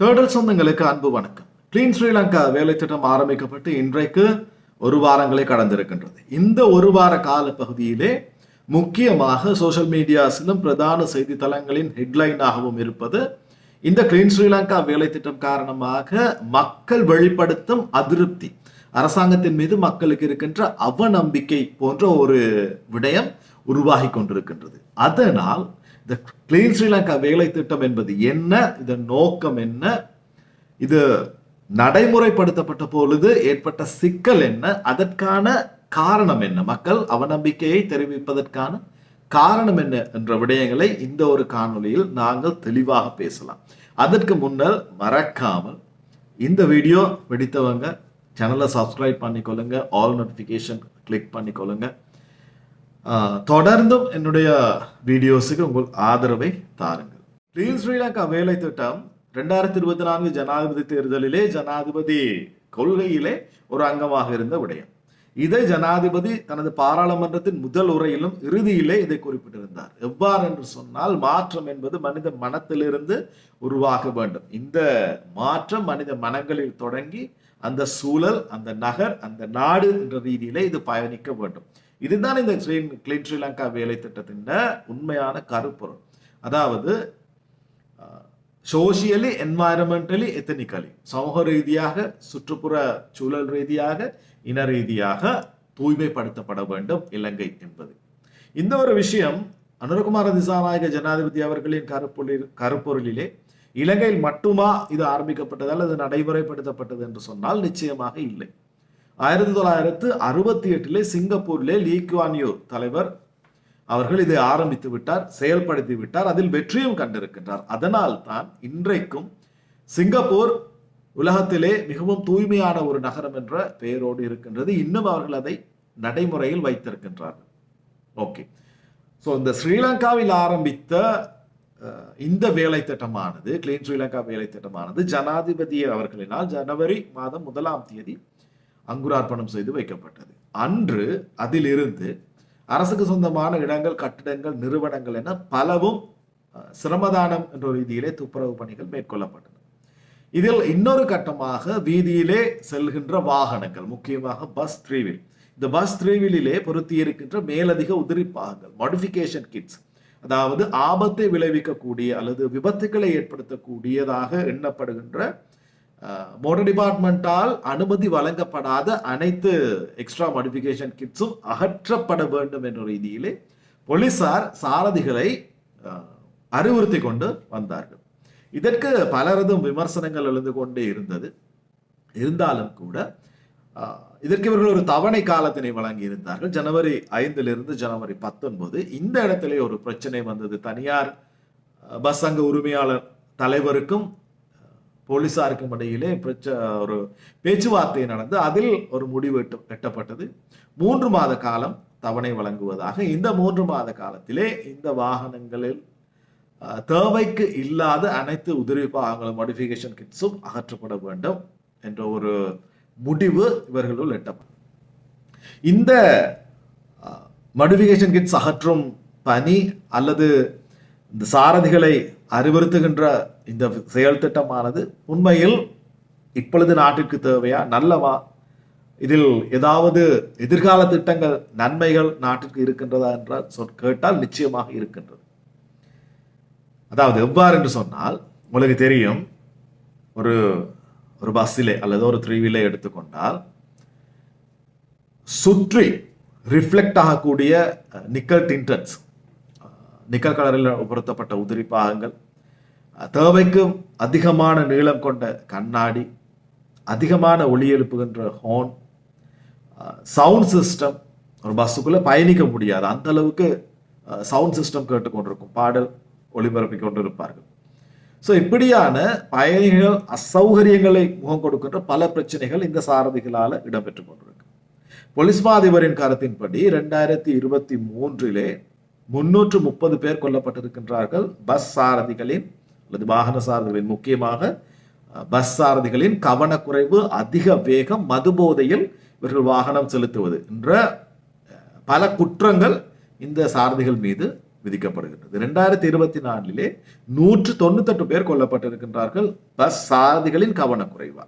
தேடல் சொந்தங்களுக்கு அன்பு வணக்கம். கிளீன் ஸ்ரீலங்கா வேலை திட்டம் ஆரம்பிக்கப்பட்டு இன்றைக்கு ஒரு வாரங்களை கடந்திருக்கின்றது. இந்த ஒரு வார கால பகுதியிலே முக்கியமாக சோஷியல் மீடியாஸிலும் பிரதான செய்தித்தளங்களின் ஹெட்லைனாகவும் இருப்பது இந்த கிளீன் ஸ்ரீலங்கா வேலை திட்டம் காரணமாக மக்கள் வெளிப்படுத்தும் அதிருப்தி. அரசாங்கத்தின் மீது மக்களுக்கு இருக்கின்ற அவநம்பிக்கை போன்ற ஒரு விடயம் உருவாகி கொண்டிருக்கின்றது. அதனால் இந்த கிளீன் ஸ்ரீலங்கா வேலை திட்டம் என்பது என்ன? இதன் நோக்கம் என்ன? இது நடைமுறைப்படுத்தப்பட்ட பொழுது ஏற்பட்ட சிக்கல் என்ன? அதற்கான காரணம் என்ன? மக்கள் அவநம்பிக்கையை தெரிவிப்பதற்கான காரணம் என்ன என்ற விடயங்களை இந்த ஒரு காணொலியில் நாங்கள் தெளிவாக பேசலாம். அதற்கு முன்னர் மறக்காமல் இந்த வீடியோ பிடித்தவங்க சேனலை சப்ஸ்கிரைப் பண்ணிக்கொள்ளுங்க ஆல் நோட்டிஃபிகேஷன் கிளிக் பண்ணிக்கொள்ளுங்க. தொடர்ந்தும் என்னுடைய வீடியோஸுக்கு உங்கள் ஆதரவை தாருங்கள். கிளீன் ஸ்ரீலங்கா வேலை திட்டம் ரெண்டாயிரத்தி இருபத்தி நான்கு ஜனாதிபதி தேர்தலிலே ஜனாதிபதி கொள்கையிலே ஒரு அங்கமாக இருந்த விடயம். இதை ஜனாதிபதி தனது பாராளுமன்றத்தின் முதல் உரையிலும் இறுதியிலே இதை குறிப்பிட்டிருந்தார். எவ்வாறு என்று சொன்னால் மாற்றம் என்பது மனித மனத்திலிருந்து உருவாக வேண்டும். இந்த மாற்றம் மனித மனங்களில் தொடங்கி அந்த சூழல் அந்த நகர் அந்த நாடு என்ற ரீதியிலே இது பயணிக்க வேண்டும். இதுதான் இந்த ஸ்ரீன் கிளீன் ஸ்ரீலங்கா வேலை திட்டத்தின் உண்மையான கருப்பொருள். அதாவது சோசியலி என்வாயரமெண்டலி எத்தனிக்கலி சமூக ரீதியாக சுற்றுப்புற சூழல் ரீதியாக இன ரீதியாக தூய்மைப்படுத்தப்பட வேண்டும் இலங்கை என்பது. இந்த ஒரு விஷயம் அனுரகுமார திசாநாயக ஜனாதிபதி அவர்களின் கருப்பொருளில் கருப்பொருளிலே இலங்கையில் மட்டுமா இது ஆரம்பிக்கப்பட்டதால் அது நடைமுறைப்படுத்தப்பட்டது என்று சொன்னால் நிச்சயமாக இல்லை. ஆயிரத்தி தொள்ளாயிரத்து அறுபத்தி எட்டிலே சிங்கப்பூரிலே லீ குவான் யூ தலைவர் அவர்கள் இதை ஆரம்பித்து விட்டார் செயல்படுத்தி விட்டார் அதில் வெற்றியும் கண்டிருக்கின்றார். அதனால் தான் இன்றைக்கும் சிங்கப்பூர் உலகத்திலே மிகவும் தூய்மையான ஒரு நகரம் என்ற பெயரோடு இருக்கின்றது. இன்னும் அவர்கள் அதை நடைமுறையில் வைத்திருக்கின்றார்கள். ஓகே. ஸோ இந்த ஸ்ரீலங்காவில் ஆரம்பித்த இந்த வேலை திட்டமானது கிளீன் ஸ்ரீலங்கா வேலை திட்டமானது ஜனாதிபதி அவர்களினால் ஜனவரி மாதம் முதலாம் தேதி அங்குரார்ப்பணம் செய்து வைக்கப்பட்டது. அன்று அதிலிருந்து அரசுக்கு சொந்தமான இடங்கள் கட்டிடங்கள் நிறுவனங்கள் என பலவும் சிரமதானம் என்ற ரீதியிலே துப்புரவு பணிகள் மேற்கொள்ளப்பட்டன. இதில் இன்னொரு கட்டமாக வீதியிலே செல்கின்ற வாகனங்கள் முக்கியமாக பஸ் த்ரீவில் இந்த பஸ் த்ரீவிலே பொருத்தி இருக்கின்ற மேலதிக உதிரி பாகங்கள் மாடிஃபிகேஷன் கிட்ஸ் அதாவது ஆபத்தை விளைவிக்கக்கூடிய அல்லது விபத்துக்களை ஏற்படுத்தக்கூடியதாக எண்ணப்படுகின்ற மோட்டர் டிபார்ட்மெண்டால் அனுமதி வழங்கப்படாத அனைத்து எக்ஸ்ட்ரா மாடிஃபிகேஷன் கிட்ஸும் அகற்றப்பட வேண்டும் என்ற ரீதியிலே போலீசார் சாரதிகளை அறிவுறுத்தி கொண்டு வந்தார்கள். இதற்கு பலரதும் விமர்சனங்கள் எழுந்து கொண்டே இருந்தது. இருந்தாலும் கூட இதற்கு இவர்கள் ஒரு தவணை காலத்தினை வழங்கி இருந்தார்கள் ஜனவரி ஐந்திலிருந்து ஜனவரி பத்தொன்பது இந்த இடத்திலே ஒரு பிரச்சனை வந்தது. தனியார் பஸ் சங்க உரிமையாளர் தலைவருக்கும் அஹ், போலீசாருக்கும் இடையிலே பிரச்ச ஒரு பேச்சுவார்த்தை நடந்து அதில் ஒரு முடிவு எட்டு எட்டப்பட்டது. மூன்று மாத காலம் தவணை வழங்குவதாக. இந்த மூன்று மாத காலத்திலே இந்த வாகனங்களில் தேவைக்கு இல்லாத அனைத்து உதிரி பாகங்களும் மாடிஃபிகேஷன் கிட்ஸும் அகற்றப்பட வேண்டும் என்ற ஒரு முடிவு இவர்களுள் எட்டப்படும் இந்த மாடிஃபிகேஷன் கிட்ஸ் அகற்றும் பணி அல்லது இந்த சாரதிகளை அறிவுறுத்துகின்ற இந்த செயல் திட்டமானது உண்மையில் இப்பொழுது நாட்டிற்கு தேவையா? நல்லவா? இதில் ஏதாவது எதிர்கால திட்டங்கள் நன்மைகள் நாட்டிற்கு இருக்கின்றதா என்றால் சொல் கேட்டால் நிச்சயமாக இருக்கின்றது. அதாவது எவ்வாறு என்று சொன்னால் உங்களுக்கு தெரியும் ஒரு ஒரு பஸ்ஸிலே அல்லது ஒரு த்ரீவிலே எடுத்துக்கொண்டால் சுற்றி ரிஃப்ளெக்ட் ஆகக்கூடிய நிக்கல் டின்டன்ஸ் நிக்கல் கலரில் பொருத்தப்பட்ட உதிரி பாகங்கள் தேவைக்கும் அதிகமான நீளம் கொண்ட கண்ணாடி அதிகமான ஒளி எழுப்புகின்ற ஹோன் சவுண்ட் சிஸ்டம் ஒரு பஸ்ஸுக்குள்ளே பயணிக்க முடியாது. அந்த அளவுக்கு சவுண்ட் சிஸ்டம் கேட்டுக்கொண்டிருக்கும். பாடல் ஒளிபரப்பிக் கொண்டிருப்பார்கள். ஸோ இப்படியான பயணிகள் அசௌகரியங்களை முகம் கொடுக்கின்ற பல பிரச்சனைகள் இந்த சாரதிகளால் இடம்பெற்றுக் கொண்டிருக்கு. போலீஸ் மா அதிபரின் கருத்தின்படி ரெண்டாயிரத்தி இருபத்தி மூன்றிலே முன்னூற்று முப்பது பேர் கொல்லப்பட்டிருக்கின்றார்கள். பஸ் சாரதிகளின் அல்லது வாகன சாரதிகளின் முக்கியமாக பஸ் சாரதிகளின் கவனக்குறைவு அதிக வேகம் மதுபோதையில் இவர்கள் வாகனம் செலுத்துவது என்ற பல குற்றங்கள் இந்த சாரதிகள் மீது விதிக்கப்படுகின்றது. இரண்டாயிரத்தி இருபத்தி நாலிலே நூற்று தொண்ணூத்தெட்டு பேர் கொல்லப்பட்டிருக்கின்றார்கள் பஸ் சாரதிகளின் கவனக்குறைவா.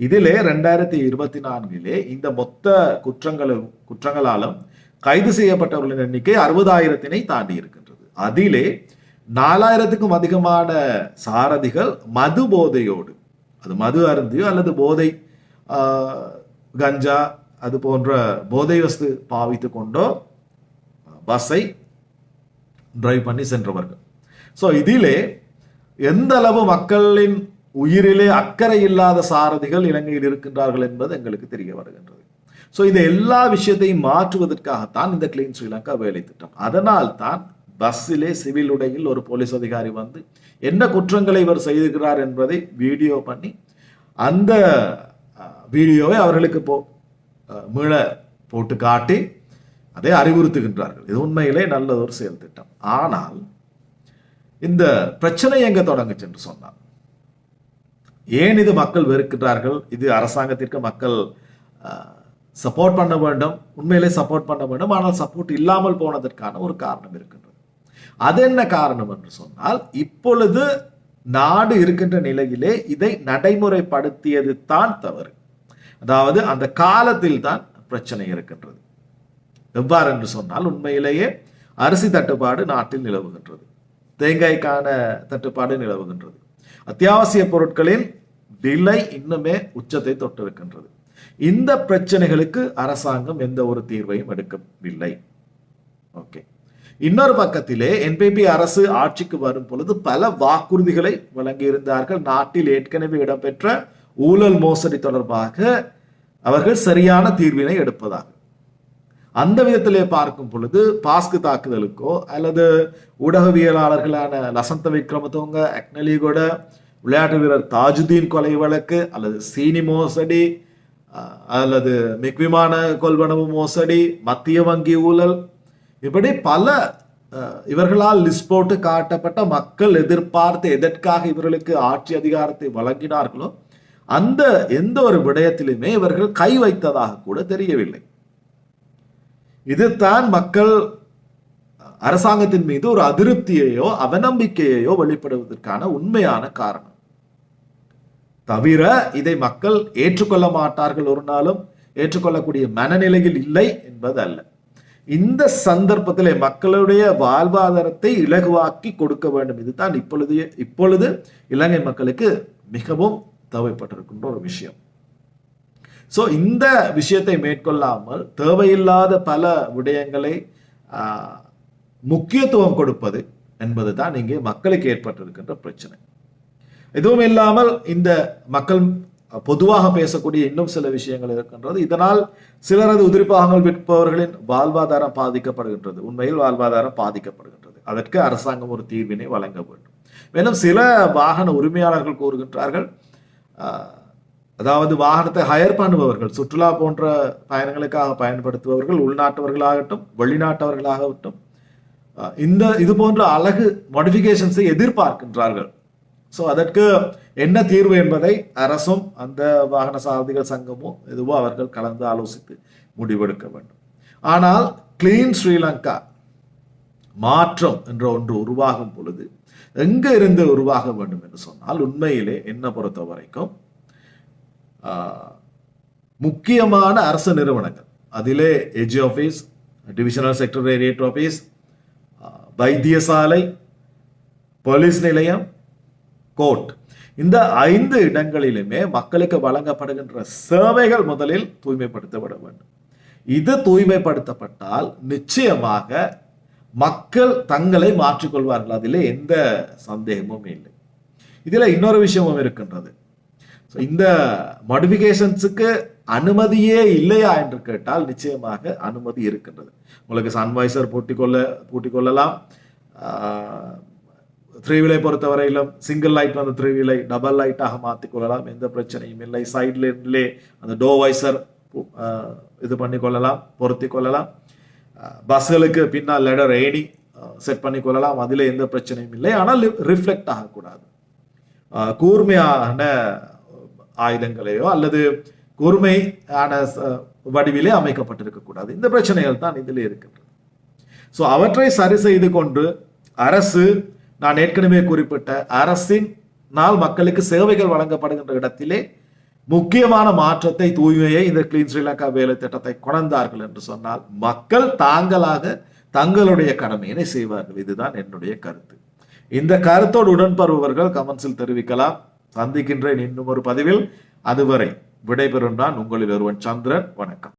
இதிலே ரெண்டாயிரத்தி இருபத்தி நான்கிலே இந்த மொத்த குற்றங்களும் குற்றங்களாலும் கைது செய்யப்பட்டவர்களின் எண்ணிக்கை அறுபதாயிரத்தினை தாண்டி இருக்கின்றது அதிலே நாலாயிரத்துக்கும் அதிகமான சாரதிகள் மது போதையோடு. அது மது அருந்தியோ அல்லது போதை கஞ்சா அது போன்ற போதை வஸ்து பாவித்து கொண்டோ பஸ்ஸை டிரைவ் பண்ணி சென்றவர்கள். ஸோ இதிலே எந்த அளவு மக்களின் உயிரிலே அக்கறை இல்லாத சாரதிகள் இலங்கையில் இருக்கின்றார்கள் என்பது எங்களுக்கு தெரிய வருகின்றது. ஸோ இந்த எல்லா விஷயத்தையும் மாற்றுவதற்காகத்தான் இந்த கிளீன் ஸ்ரீலங்கா வேலை திட்டம் அதனால் தான் பஸ்ஸிலே சிவில் உடையில் ஒரு போலீஸ் அதிகாரி வந்து என்ன குற்றங்களை இவர் செய்திருக்கிறார் என்பதை வீடியோ பண்ணி அந்த வீடியோவை அவர்களுக்கு போ மீள போட்டு காட்டி அதை அறிவுறுத்துகின்றார்கள். இது உண்மையிலே நல்ல ஒரு செயல் திட்டம். ஆனால் இந்த பிரச்சனை எங்க தொடங்குச்சு என்று சொன்னார் ஏன் இது மக்கள் வெறுக்கிறார்கள் இது அரசாங்கத்திற்கு மக்கள் சப்போர்ட் பண்ண வேண்டும். உண்மையிலே சப்போர்ட் பண்ண வேண்டும். ஆனால் சப்போர்ட் இல்லாமல் போனதற்கான ஒரு காரணம் இருக்கின்றது. அது என்ன காரணம் என்று சொன்னால் இப்பொழுது நாடு இருக்கின்ற நிலையிலே இதை நடைமுறைப்படுத்தியது தான் தவறு. அதாவது அந்த காலத்தில் தான் பிரச்சனை இருக்கின்றது. எவ்வாறு என்று சொன்னால் உண்மையிலேயே அரிசி தட்டுப்பாடு நாட்டில் நிலவுகின்றது. தேங்காய்க்கான தட்டுப்பாடு நிலவுகின்றது. அத்தியாவசிய பொருட்களின் விலை இன்னுமே உச்சத்தை தொட்டிருக்கின்றது. இந்த பிரச்சனைகளுக்கு அரசாங்கம் எந்த ஒரு தீர்வையும் எடுக்கவில்லை. ஓகே. இன்னொரு பக்கத்திலே என்பிபி அரசு ஆட்சிக்கு வரும் பொழுது பல வாக்குறுதிகளை வழங்கியிருந்தார்கள். நாட்டில் ஏற்கனவே இடம்பெற்ற ஊழல் மோசடி தொடர்பாக அவர்கள் சரியான தீர்வினை எடுப்பதாக அந்த விதத்திலே பார்க்கும் பொழுது பாஸ்கு தாக்குதலுக்கோ அல்லது ஊடகவியலாளர்களான லசந்த விக்ரமதுங்க அக்னலிகோட விளையாட்டு வீரர் தாஜுதீன் கொலை வழக்கு அல்லது சீனி மோசடி அல்லது மிக்விமான கொள்வனவு மோசடி மத்திய வங்கி ஊழல் இப்படி பல அஹ், இவர்களால் லிஸ்ட் போட்டு காட்டப்பட்ட மக்கள் எதிர்பார்த்து எதற்காக இவர்களுக்கு ஆட்சி அதிகாரத்தை வழங்கினார்களோ அந்த எந்த ஒரு விடயத்திலுமே இவர்கள் கை வைத்ததாக கூட தெரியவில்லை. இதுதான் மக்கள் அரசாங்கத்தின் மீது ஒரு அதிருப்தியையோ அவநம்பிக்கையையோ வெளிப்படுவதற்கான உண்மையான காரணம். தவிர இதை மக்கள் ஏற்றுக்கொள்ள மாட்டார்கள் ஒரு நாளும் ஏற்றுக்கொள்ளக்கூடிய மனநிலையில் இல்லை என்பது அல்ல இந்த சந்தர்ப்பத்திலே மக்களுடைய வாழ்வாதாரத்தை இலகுவாக்கி கொடுக்க வேண்டும். இதுதான் இப்பொழுது இப்பொழுது இலங்கை மக்களுக்கு மிகவும் தேவைப்பட்டிருக்கின்ற ஒரு விஷயம். ஸோ இந்த விஷயத்தை மேற்கொள்ளாமல் தேவையில்லாத பல விடயங்களை ஆஹ், முக்கியத்துவம் கொடுப்பது என்பது தான் இங்கே மக்களுக்கு ஏற்பட்டிருக்கின்ற பிரச்சனை. எதுவும் இல்லாமல் இந்த மக்கள் பொதுவாக பேசக்கூடிய இன்னும் சில விஷயங்கள் இருக்கின்றது. இதனால் சிலரது உதிரிப்பாகங்கள் விற்பவர்களின் வாழ்வாதாரம் பாதிக்கப்படுகின்றது. உண்மையில் வாழ்வாதாரம் பாதிக்கப்படுகின்றது. அதற்கு அரசாங்கம் ஒரு தீர்வினை வழங்க வேண்டும். மேலும் சில வாகன உரிமையாளர்கள் கூறுகின்றார்கள் அதாவது வாகனத்தை ஹயர் பண்ணுபவர்கள் சுற்றுலா போன்ற பயணங்களுக்காக பயன்படுத்துபவர்கள் உள்நாட்டவர்களாகட்டும் வெளிநாட்டவர்களாகட்டும் இந்த இது போன்ற அழகு மாடிஃபிகேஷன்ஸை எதிர்பார்க்கின்றார்கள். ஸோ அதற்கு என்ன தீர்வு என்பதை அரசும் அந்த வாகன சாரதிகள் சங்கமும் எதுவோ அவர்கள் கலந்து ஆலோசித்து முடிவெடுக்க வேண்டும். ஆனால் கிளீன் ஸ்ரீலங்கா மாற்றம் என்ற ஒன்று உருவாகும் பொழுது எங்க இருந்து உருவாக வேண்டும் என்று சொன்னால் உண்மையிலே என்ன பொறுத்த வரைக்கும் முக்கியமான அரசு நிறுவனங்கள். அதிலே AG office divisional secretariat office வைத்தியசாலை போலீஸ் நிலையம் கோர்ட். இந்த ஐந்து இடங்களிலுமே மக்களுக்கு வழங்கப்படுகின்ற சேவைகள் முதலில் தூய்மைப்படுத்தப்பட வேண்டும். இது தூய்மைப்படுத்தப்பட்டால் நிச்சயமாக மக்கள் தங்களை மாற்றிக்கொள்வார்கள். அதில் எந்த சந்தேகமும் இல்லை. இதில் இன்னொரு விஷயமும் இருக்கின்றது. ஸோ இந்த மாடிஃபிகேஷன்ஸுக்கு அனுமதியே இல்லையா என்று கேட்டால் நிச்சயமாக அனுமதி இருக்கின்றது. உங்களுக்கு சன்வைசர் பூட்டிக்கொள்ள பூட்டிக்கொள்ளலாம். த்ரீ வீலை பொறுத்தவரையிலும் சிங்கிள் லைட் வந்து த்ரீ வீலை டபுள் லைட்டாக மாற்றிக்கொள்ளலாம் எந்த பிரச்சனையும் இல்லை. சைட்லேருந்துலே அந்த டோ வைசர் இது பண்ணி கொள்ளலாம் பொருத்தி கொள்ளலாம். பஸ்களுக்கு பின்னால் லெடர் ஏணி செட் பண்ணி கொள்ளலாம். அதில் எந்த பிரச்சனையும் இல்லை. ஆனால் ரிஃப்ளெக்ட் ஆகக்கூடாது. கூர்மையான ஆயுதங்களையோ அல்லது கூர்மையான வடிவிலே அமைக்கப்பட்டிருக்கக்கூடாது. இந்த பிரச்சனைகள் தான் இதில் இருக்கின்றது. ஸோ அவற்றை சரி செய்து கொண்டு அரசு நான் ஏற்கனவே குறிப்பிட்ட அரசின் நாள் மக்களுக்கு சேவைகள் வழங்கப்படுகின்ற இடத்திலே முக்கியமான மாற்றத்தை தூய்மையை இந்த கிளீன் ஸ்ரீலங்கா வேலை திட்டத்தை கொணர்ந்தார்கள் என்று சொன்னால் மக்கள் தாங்களாக தங்களுடைய கடமையினை செய்வார்கள். இதுதான் என்னுடைய கருத்து. இந்த கருத்தோடு உடன்பருபவர்கள் கமெண்ட்ஸில் தெரிவிக்கலாம். சந்திக்கின்றேன் இன்னும் ஒரு பதிவில். அதுவரை விடைபெறும் நான் உங்களில் ஒருவன் சந்திரன். வணக்கம்.